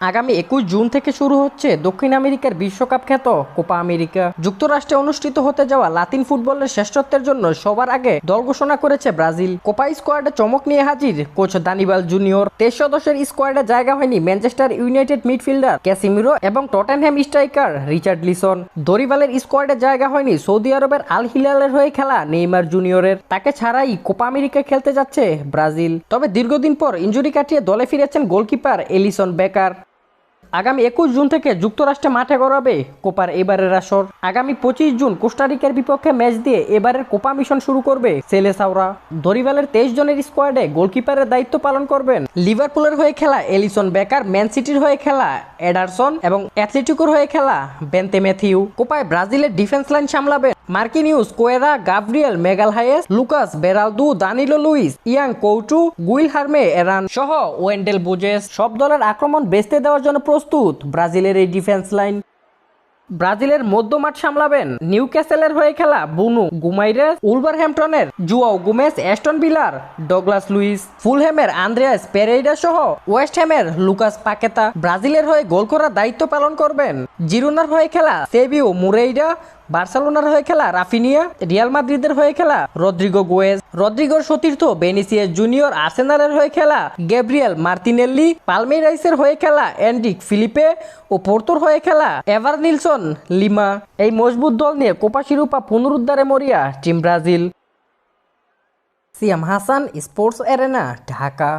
আগামী একুশ জুন থেকে শুরু হচ্ছে দক্ষিণ আমেরিকার বিশ্বকাপ খ্যাত কোপা আমেরিকা। যুক্তরাষ্ট্রে অনুষ্ঠিত হতে যাওয়া লাতিন ফুটবলের শ্রেষ্ঠত্বের জন্য সবার আগে দল ঘোষণা করেছে ব্রাজিল। কোপা স্কোয়াডে চমক নিয়ে হাজির কোচ দানিবাল জুনিয়র। তেইশ সদস্যের স্কোয়াডে জায়গা হয়নি ম্যানচেস্টার ইউনাইটেড মিডফিল্ডার ক্যাসিমিরো এবং টটেনহ্যাম স্ট্রাইকার রিচার্ড লিসন। দরিবালের স্কোয়াডে জায়গা হয়নি সৌদি আরবের আল হিলালের হয়ে খেলা নেইমার জুনিয়রের। তাকে ছাড়াই কোপা আমেরিকা খেলতে যাচ্ছে ব্রাজিল। তবে দীর্ঘদিন পর ইঞ্জুরি কাটিয়ে দলে ফিরেছেন গোলকিপার এলিসন বেকার। আগামী একুশ জুন থেকে যুক্তরাষ্ট্রে মাঠে গড়াবে কোপার এবারের আসর। আগামী পঁচিশ জুন কোস্টারিকার বিপক্ষে ম্যাচ দিয়ে এবারের কোপা মিশন শুরু করবে সেলে সেলেসাওরা। দরিবালের তেইশ জনের স্কোয়াডে গোলকিপারের দায়িত্ব পালন করবেন লিভারপুলের হয়ে খেলা এলিসন বেকার, ম্যান সিটির হয়ে খেলা এডারসন এবং অ্যাথলেটিকোর হয়ে খেলা বেন্তে ম্যাথিউ। কোপায় ব্রাজিলের ডিফেন্স লাইন সামলাবেন Marquinhos কোয়েরা, Gabriel, Magalhaes, Lucas, Beraldo, Danilo Luiz, Yan Couto, Guilherme, Arana সহ ওয়েন্ডেল বুজেস। সব দলের আক্রমণ বেচতে দেওয়ার জন্য প্রস্তুত ব্রাজিলের এই ডিফেন্স লাইন। ব্রাজিলের মধ্যমাঠ সামলাবেন নিউ ক্যাসেলের হয়ে খেলা বুনু গুমাইরেস, উলভারহ্যাম্পটনের জুয়াও গুমেস, অ্যাস্টন বিলার ডগলাস লুইস, ফুলহ্যামের আন্দ্রেয়াস পেরেইরা সহ ওয়েস্ট হ্যামের লুকাস পাকেতা ব্রাজিলের হয়ে গোল করার দায়িত্ব পালন করবেন। জিরুনার হয়ে খেলা সেবিও মুরেইরা বার্সেলোনার হয়ে খেলা, রাফিনিয়া, রিয়াল মাদ্রিদের হয়ে খেলা, রদ্রিগো গোয়েজ, রদ্রিগোর সতীর্থ বেনিসিয়াস জুনিয়র আর্সেনালের হয়ে খেলা গ্যাব্রিয়েল মার্তিনেল্লি পালমেরাইসের হয়ে খেলা এন্ডিক ফিলিপে ও পোর্তোর হয়ে খেলা, এভার নিলসন, লিমা। এই মজবুত দল নিয়ে কোপা শিরোপা পুনরুদ্ধারে মরিয়া, team Brazil. Siam Hasan, sports arena, Dhaka.